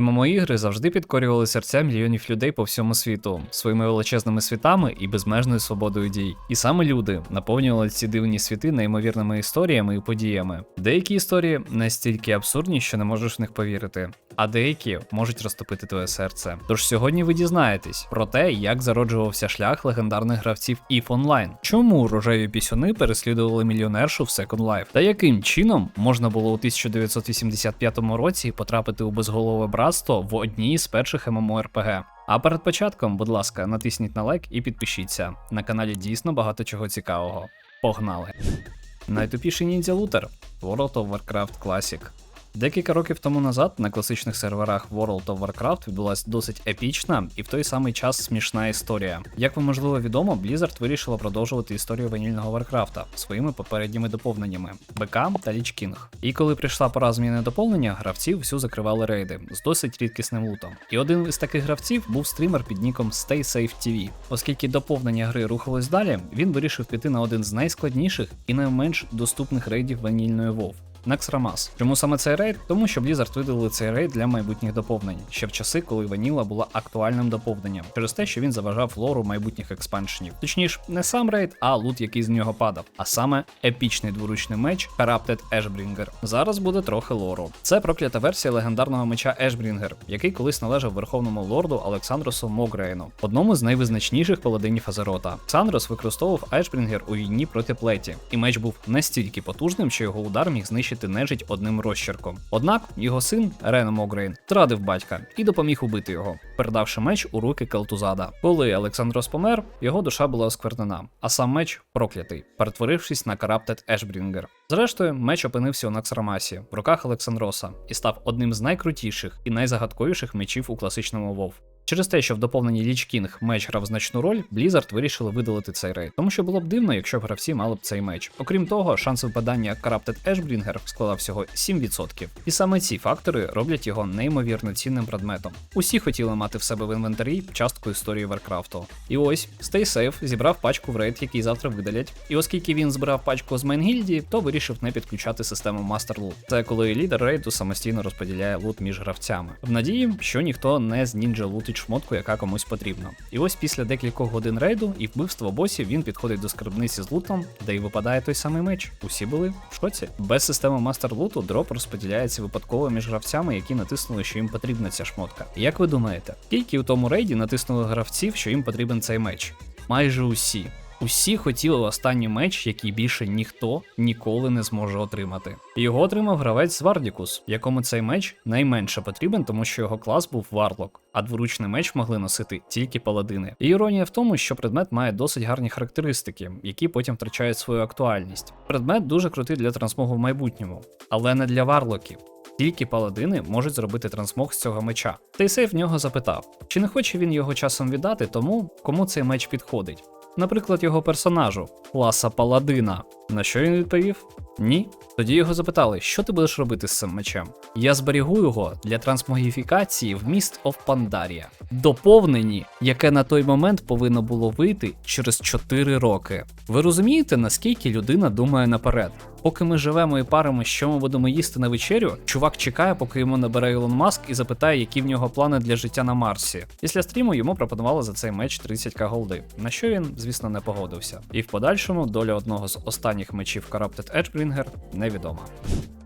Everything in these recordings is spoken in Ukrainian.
ММО-ігри завжди підкорювали серця мільйонів людей по всьому світу своїми величезними світами і безмежною свободою дій. І саме люди наповнювали ці дивні світи неймовірними історіями і подіями. Деякі історії настільки абсурдні, що не можеш в них повірити. А деякі можуть розтопити твоє серце. Тож сьогодні ви дізнаєтесь про те, як зароджувався шлях легендарних гравців EVE Online, чому рожеві пісюни переслідували мільйонершу в Second Life, та яким чином можна було у 1985 році потрапити у безголове братство в одній з перших MMORPG. А перед початком, будь ласка, натисніть на лайк і підпишіться. На каналі дійсно багато чого цікавого. Погнали! Найтупіший ніндзя лутер World of Warcraft Classic. Декілька років тому назад на класичних серверах World of Warcraft відбулася досить епічна і в той самий час смішна історія. Як вам можливо відомо, Blizzard вирішила продовжувати історію ванільного Варкрафта своїми попередніми доповненнями БК та Ліч Кінг. І коли прийшла пора зміни доповнення, гравці всю закривали рейди з досить рідкісним лутом. І один із таких гравців був стрімер під ніком Stay Safe TV. Оскільки доповнення гри рухалось далі, він вирішив піти на один з найскладніших і найменш доступних рейдів ванільної WoW. Наксрамас. Чому саме цей рейд? Тому що Blizzard видалили цей рейд для майбутніх доповнень, ще в часи, коли Ваніла була актуальним доповненням, через те, що він заважав лору майбутніх експаншенів. Точніше, не сам рейд, а лут, який з нього падав, а саме епічний дворучний меч Corrupted Ashbringer. Зараз буде трохи лору. Це проклята версія легендарного меча Ashbringer, який колись належав верховному лорду Олександросу Могрейну, одному з найвизначніших паладинів Азерота. Олександрос використовував Ashbringer у війні проти плеті, і меч був настільки потужним, що його удар міг знищити нежить одним розчерком. Однак його син Рен Могрейн зрадив батька і допоміг убити його, передавши меч у руки Келтузада. Коли Олександрос помер, його душа була осквернена, а сам меч проклятий, перетворившись на Corrupted Ashbringer. Зрештою, меч опинився у Наксрамасі в руках Олександроса і став одним з найкрутіших і найзагадковіших мечів у класичному WoW. Через те, що в доповненні Ліч Кінг меч грав значну роль, Blizzard вирішили видалити цей рейд, тому що було б дивно, якщо б гравці мали б цей меч. Окрім того, шанс випадання Corrupted Ashbringer складав всього 7%. І саме ці фактори роблять його неймовірно цінним предметом. Усі хотіли мати в себе в інвентарі частку історії Варкрафту. І ось Stay Safe зібрав пачку в рейд, який завтра видалять. І оскільки він збирав пачку з мейнгільдії, то вирішив не підключати систему Master Loot. Це коли лідер рейду самостійно розподіляє лут між гравцями. В надії, що ніхто не з нінджа лутить шмотку, яка комусь потрібна. І ось після декількох годин рейду і вбивства босів він підходить до скарбниці з лутом, де й випадає той самий меч. Усі були в шоці. Без системи мастер луту дроп розподіляється випадково між гравцями, які натиснули, що їм потрібна ця шмотка. Як ви думаєте, скільки у тому рейді натиснули гравців, що їм потрібен цей меч? Майже усі. Усі хотіли останній меч, який більше ніхто ніколи не зможе отримати. Його отримав гравець Звардікус, якому цей меч найменше потрібен, тому що його клас був варлок, а дворучний меч могли носити тільки паладини. І іронія в тому, що предмет має досить гарні характеристики, які потім втрачають свою актуальність. Предмет дуже крутий для трансмогу в майбутньому, але не для варлоків. Тільки паладини можуть зробити трансмог з цього меча. Тейсей в нього запитав, чи не хоче він його часом віддати тому, кому цей меч підходить. Наприклад, його персонажу, класа Паладина. На що він відповів? Ні. Тоді його запитали, що ти будеш робити з цим мечем? Я зберігу його для трансмогіфікації в міст Pandaria. Доповнені, яке на той момент повинно було вийти через 4 роки. Ви розумієте, наскільки людина думає наперед? Поки ми живемо і паримо, що ми будемо їсти на вечерю, чувак чекає, поки йому набере Ілон Маск і запитає, які в нього плани для життя на Марсі. Після стріму йому пропонували за цей меч 30к голди, на що він, звісно, не погодився. І в подальшому доля одного з останніх мечів Corrupted Edgebringer невідома.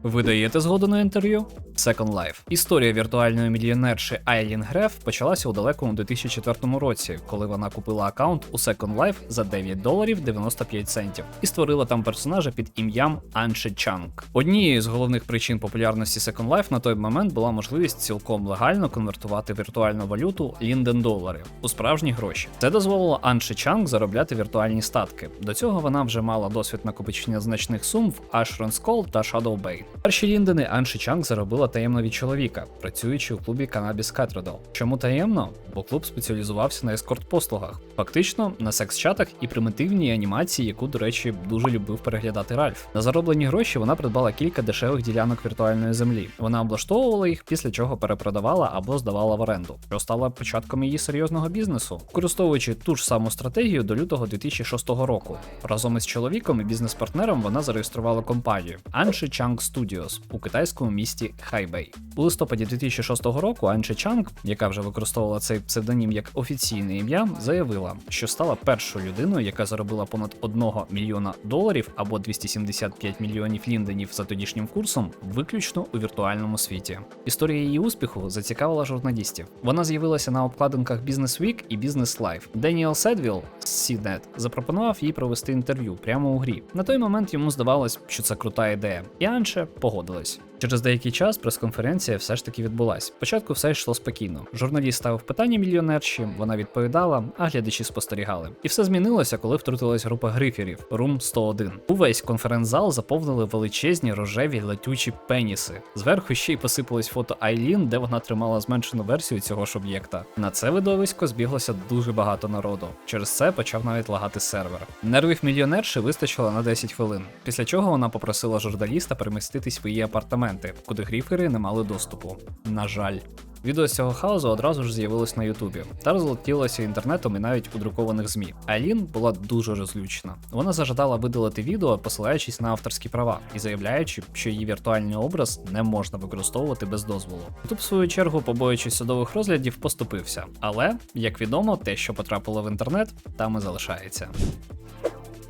Ви даєте згоду на інтерв'ю? Second Life. Історія віртуальної мільйонерші Айлін Греф почалася у далекому 2004 році, коли вона купила аккаунт у Second Life за 9 доларів 95 центів і створила там персонажа під ім'ям Анши Чанг. Однією з головних причин популярності Second Life на той момент була можливість цілком легально конвертувати віртуальну валюту лінден долари у справжні гроші. Це дозволило Анши Чанг заробляти віртуальні статки. До цього вона вже мала досвід накопичення значних сум в Ashron Skull та Shadow Bay. Перші ліндени Анши Чанг заробила таємно від чоловіка, працюючи у клубі Cannabis Cathedral. Чому таємно? Бо клуб спеціалізувався на ескорт-послугах, фактично на секс-чатах і примітивній анімації, яку, до речі, дуже любив переглядати Ральф. На зароблені гроші вона придбала кілька дешевих ділянок віртуальної землі. Вона облаштовувала їх, після чого перепродавала або здавала в оренду, що стало початком її серйозного бізнесу, використовуючи ту ж саму стратегію до лютого 2006 року. Разом із чоловіком і бізнес-партнером вона зареєструвала компанію Anshi Chang Studio. Studios у китайському місті Хайбей. У листопаді 2006 року Анче Чанг, яка вже використовувала цей псевдонім як офіційне ім'я, заявила, що стала першою людиною, яка заробила понад 1 мільйона доларів або 275 мільйонів лінденів за тодішнім курсом, виключно у віртуальному світі. Історія її успіху зацікавила журналістів. Вона з'явилася на обкладинках Business Week і Business Life. Деніел Седвіл з CNET запропонував їй провести інтерв'ю прямо у грі. На той момент йому здавалось, що це крута ідея, і Анше погодилась. Через деякий час прес-конференція все ж таки відбулась. Спочатку все йшло спокійно. Журналіст ставив питання мільйонерші, вона відповідала, а глядачі спостерігали. І все змінилося, коли втрутилась група гриферів Room 101. Увесь конференц-зал заповнили величезні рожеві летючі пеніси. Зверху ще й посипалось фото Айлін, де вона тримала зменшену версію цього ж об'єкта. На це видовисько збіглося дуже багато народу. Через це почав навіть лагати сервер. Нервів мільйонерші вистачило на 10 хвилин, після чого вона попросила журналіста переміститись в її апартамент куди гріфери не мали доступу. На жаль. Відео з цього хаосу одразу ж з'явилось на Ютубі та розлетілося інтернетом і навіть у друкованих ЗМІ. Айлін була дуже розлючена. Вона зажадала видалити відео, посилаючись на авторські права і заявляючи, що її віртуальний образ не можна використовувати без дозволу. Ютуб, в свою чергу, побоюючись судових розглядів, поступився. Але, як відомо, те, що потрапило в інтернет, там і залишається.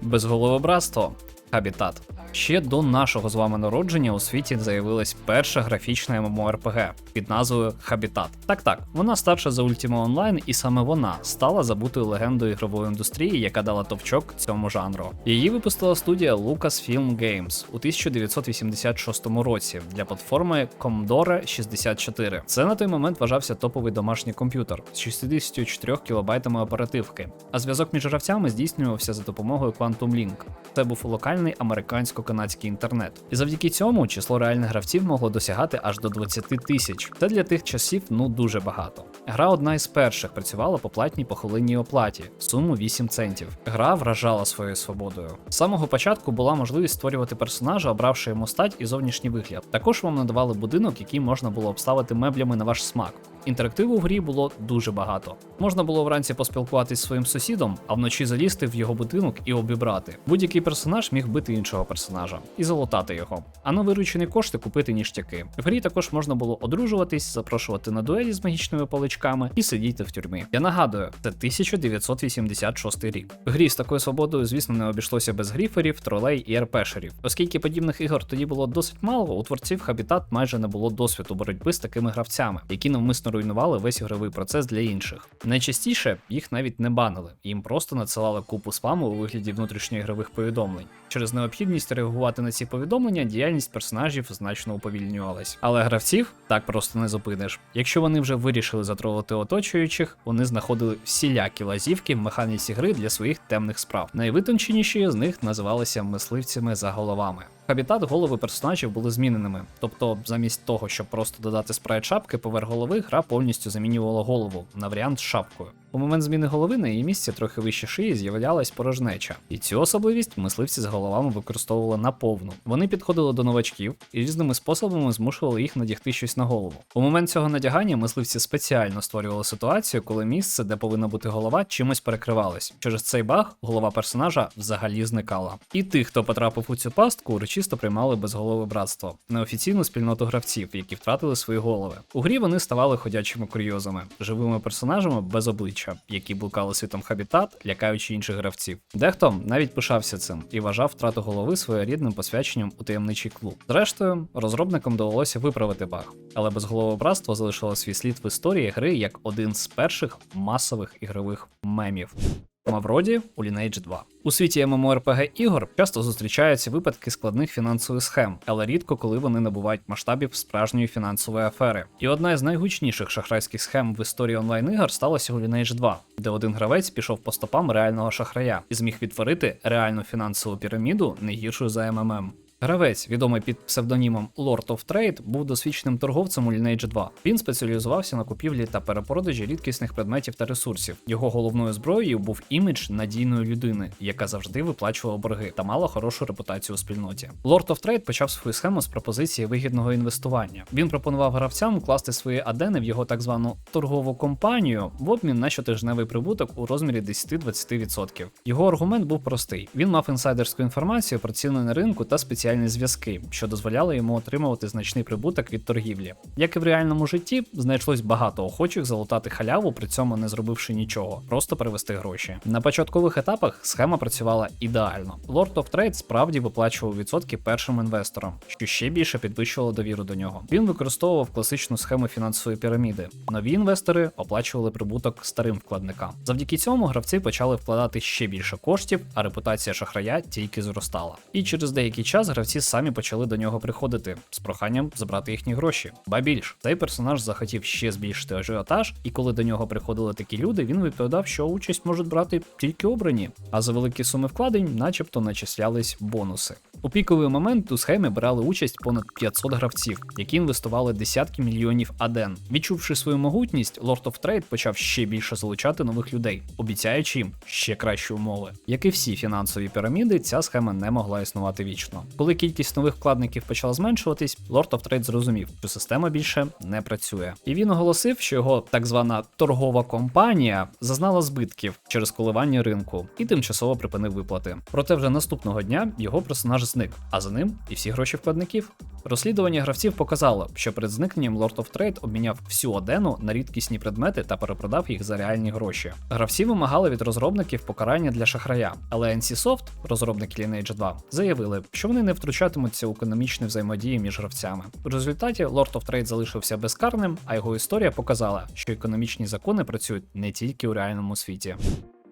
Безголовобратство. Хабітат. Ще до нашого з вами народження у світі з'явилась перша графічна MMORPG під назвою Хабітат. Так так, вона старша за Ultima Online, і саме вона стала забутою легендою ігрової індустрії, яка дала товчок цьому жанру. Її випустила студія Lucasfilm Games у 1986 році для платформи Commodore 64. Це на той момент вважався топовий домашній комп'ютер з 64 кілобайтами оперативки, а зв'язок між гравцями здійснювався за допомогою Quantum Link. Це був локальний американсько-канадський інтернет. І завдяки цьому число реальних гравців могло досягати аж до 20 тисяч. Це для тих часів ну дуже багато. Гра одна із перших працювала по платній похилинній оплаті, суму 8 центів. Гра вражала своєю свободою. З самого початку була можливість створювати персонажа, обравши йому стать і зовнішній вигляд. Також вам надавали будинок, який можна було обставити меблями на ваш смак. Інтерактиву в грі було дуже багато. Можна було вранці поспілкуватись зі своїм сусідом, а вночі залізти в його будинок і обібрати. Будь-який персонаж міг бити іншого персонажа і залутати його. А на виручені кошти купити ніштяки. В грі також можна було одружуватись, запрошувати на дуелі з магічними паличками і сидіти в тюрмі. Я нагадую, це 1986 рік. В грі з такою свободою, звісно, не обійшлося без гріферів, тролей і РПшерів. Оскільки подібних ігор тоді було досить мало, у творців Habitat майже не було досвіду боротьби з такими гравцями, які навмисно руйнували весь ігровий процес для інших. Найчастіше їх навіть не банили, їм просто надсилали купу спаму у вигляді внутрішньоігрових повідомлень. Через необхідність реагувати на ці повідомлення діяльність персонажів значно уповільнювалась. Але гравців так просто не зупиниш. Якщо вони вже вирішили затролити оточуючих, вони знаходили всілякі лазівки в механіці гри для своїх темних справ. Найвитонченіші з них називалися мисливцями за головами. Хабітат голови персонажів були зміненими, тобто замість того, щоб просто додати спрайт шапки поверх голови, гра повністю замінювала голову на варіант з шапкою. У момент зміни голови на її місці трохи вище шиї з'являлась порожнеча, і цю особливість мисливці з головами використовували наповну. Вони підходили до новачків і різними способами змушували їх надягти щось на голову. У момент цього надягання мисливці спеціально створювали ситуацію, коли місце, де повинна бути голова, чимось перекривалось. Через цей баг голова персонажа взагалі зникала. І тих, хто потрапив у цю пастку, урочисто приймали безголове братство, неофіційну спільноту гравців, які втратили свої голови. У грі вони ставали ходячими курйозами, живими персонажами без обличчя які блукали світом хабітат, лякаючи інших гравців. Дехто навіть пишався цим і вважав втрату голови своєрідним посвяченням у таємничий клуб. Зрештою, розробникам довелося виправити баг, але безголовобратство залишило свій слід в історії гри як один з перших масових ігрових мемів. Мавроді у Lineage 2. У світі MMORPG ігор часто зустрічаються випадки складних фінансових схем, але рідко коли вони набувають масштабів справжньої фінансової афери. І одна із найгучніших шахрайських схем в історії онлайн ігор сталася у Lineage 2, де один гравець пішов по стопам реального шахрая і зміг відтворити реальну фінансову піраміду не гіршу за МММ. Гравець, відомий під псевдонімом Lord of Trade, був досвідченим торговцем у Lineage 2. Він спеціалізувався на купівлі та перепродажі рідкісних предметів та ресурсів. Його головною зброєю був імідж надійної людини, яка завжди виплачувала борги та мала хорошу репутацію у спільноті. Lord of Trade почав свою схему з пропозиції вигідного інвестування. Він пропонував гравцям класти свої адени в його так звану торгову компанію в обмін на щотижневий прибуток у розмірі 10-20%. Його аргумент був простий: він мав інсайдерську інформацію про ціни на ринку та спеціальні спеціальні зв'язки, що дозволяло йому отримувати значний прибуток від торгівлі. Як і в реальному житті, знайшлось багато охочих залутати халяву, при цьому не зробивши нічого, просто перевести гроші. На початкових етапах схема працювала ідеально. Lord of Trade справді виплачував відсотки першим інвесторам, що ще більше підвищувало довіру до нього. Він використовував класичну схему фінансової піраміди. Нові інвестори оплачували прибуток старим вкладникам. Завдяки цьому гравці почали вкладати ще більше коштів, а репутація шахрая тільки зростала. І через деякий час гравці самі почали до нього приходити з проханням забрати їхні гроші. Ба більш цей персонаж захотів ще збільшити ажіотаж, і коли до нього приходили такі люди, він відповідав, що участь можуть брати тільки обрані, а за великі суми вкладень, начебто, начислялись бонуси. У піковий момент у схемі брали участь понад 500 гравців, які інвестували десятки мільйонів аден. Відчувши свою могутність, Lord of Trade почав ще більше залучати нових людей, обіцяючи їм ще кращі умови. Як і всі фінансові піраміди, ця схема не могла існувати вічно. Коли кількість нових вкладників почала зменшуватись, Lord of Trade зрозумів, що система більше не працює. І він оголосив, що його так звана торгова компанія зазнала збитків через коливання ринку і тимчасово припинив виплати. Проте вже наступного дня його персонаж зник, а за ним і всі гроші вкладників. Розслідування гравців показало, що перед зникненням Lord of Trade обміняв всю Одену на рідкісні предмети та перепродав їх за реальні гроші. Гравці вимагали від розробників покарання для шахрая, але NCSoft, розробники Lineage 2, заявили, що вони не втручатимуться у економічні взаємодії між гравцями. В результаті Lord of Trade залишився безкарним, а його історія показала, що економічні закони працюють не тільки у реальному світі.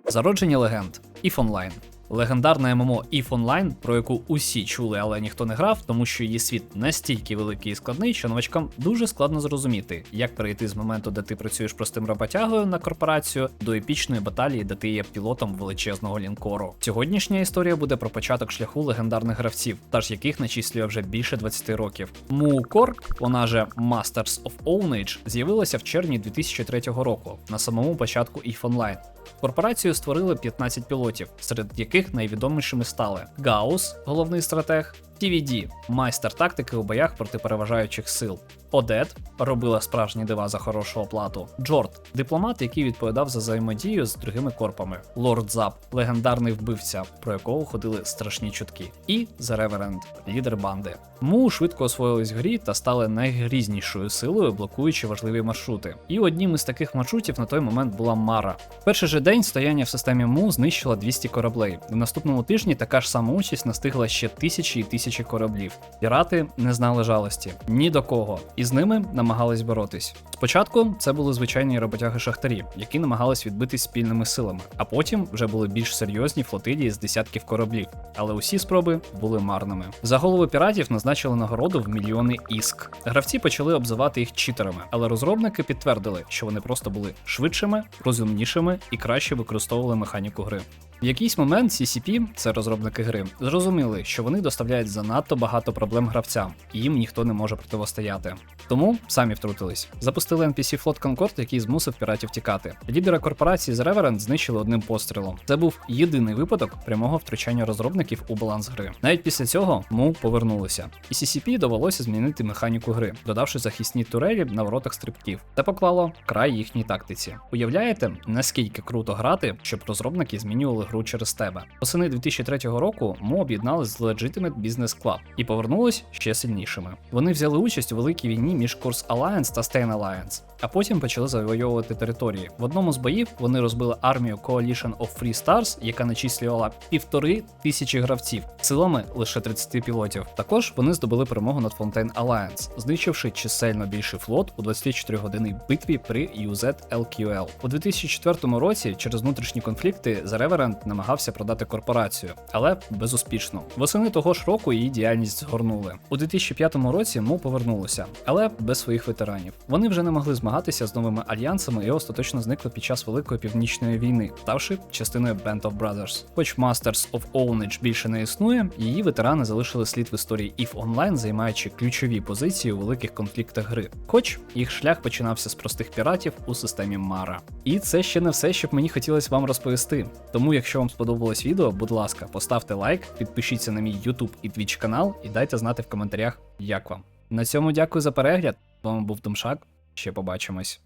Зародження легенд EVE Online Легендарна ММО EVE Online, про яку усі чули, але ніхто не грав, тому що її світ настільки великий і складний, що новачкам дуже складно зрозуміти, як перейти з моменту, де ти працюєш простим роботягою на корпорацію, до епічної баталії, де ти є пілотом величезного лінкору. Сьогоднішня історія буде про початок шляху легендарних гравців, та ж яких начислює вже більше 20 років. Мукор, вона же Masters of Ownage, з'явилася в червні 2003 року на самому початку EVE Online. Корпорацію створили 15 пілотів, серед яких найвідомішими стали Гаус, головний стратег, TVD – майстер тактики у боях проти переважаючих сил. Одет робила справжні дива за хорошу оплату. Джорд дипломат, який відповідав за взаємодію з другими корпами. Лорд Зап легендарний вбивця, про якого ходили страшні чутки. І The Reverend – лідер банди. Му швидко освоїлись в грі та стали найгрізнішою силою, блокуючи важливі маршрути. І одним із таких маршрутів на той момент була Мара. Перший же день стояння в системі Му знищила 200 кораблей. В наступному тижні така ж сама участь настигла ще тисячі і тисячі кораблів. Пірати не знали жалості ні до кого, і з ними намагались боротись. Спочатку це були звичайні роботяги-шахтарі, які намагались відбитись спільними силами, а потім вже були більш серйозні флотилії з десятків кораблів, але усі спроби були марними. За голови піратів назначили нагороду в мільйони іск. Гравці почали обзивати їх читерами, але розробники підтвердили, що вони просто були швидшими, розумнішими і краще використовували механіку гри. В якийсь момент CCP, це розробники гри, зрозуміли, що вони доставляють занадто багато проблем гравцям, і їм ніхто не може противостояти. Тому самі втрутились. Запустили NPC флот Concord, який змусив піратів тікати. Лідера корпорації з Reverend знищили одним пострілом. Це був єдиний випадок прямого втручання розробників у баланс гри. Навіть після цього му повернулися, і CCP довелося змінити механіку гри, додавши захисні турелі на воротах стрибків. Це поклало край їхній тактиці. Уявляєте, наскільки круто грати, щоб розробники змінювали гру через тебе. Восени 2003 року Му об'єднались з Legitimate Business Club і повернулись ще сильнішими. Вони взяли участь у великій війні між Course Alliance та Stain Alliance, а потім почали завойовувати території. В одному з боїв вони розбили армію Coalition of Free Stars, яка начислювала півтори тисячі гравців, силами лише 30 пілотів. Також вони здобули перемогу над Fontaine Alliance, знищивши чисельно більший флот у 24 годинній битві при UZ LQL. У 2004 році через внутрішні конфлікти The Reverend намагався продати корпорацію, але безуспішно. Восени того ж року її діяльність згорнули. У 2005 році Му повернулося, але без своїх ветеранів. Вони вже не могли змагатися з новими альянсами і остаточно зникли під час Великої північної війни, ставши частиною Band of Brothers. Хоч Masters of Ownage більше не існує, її ветерани залишили слід в історії EVE Online, займаючи ключові позиції у великих конфліктах гри. Хоч їх шлях починався з простих піратів у системі Мара. І це ще не все, що б мені хотілося вам розповісти. Тому, якщо вам сподобалось відео, будь ласка, поставте лайк, підпишіться на мій YouTube і Twitch канал і дайте знати в коментарях, як вам. На цьому дякую за перегляд. З вами був Домшак. Ще побачимось.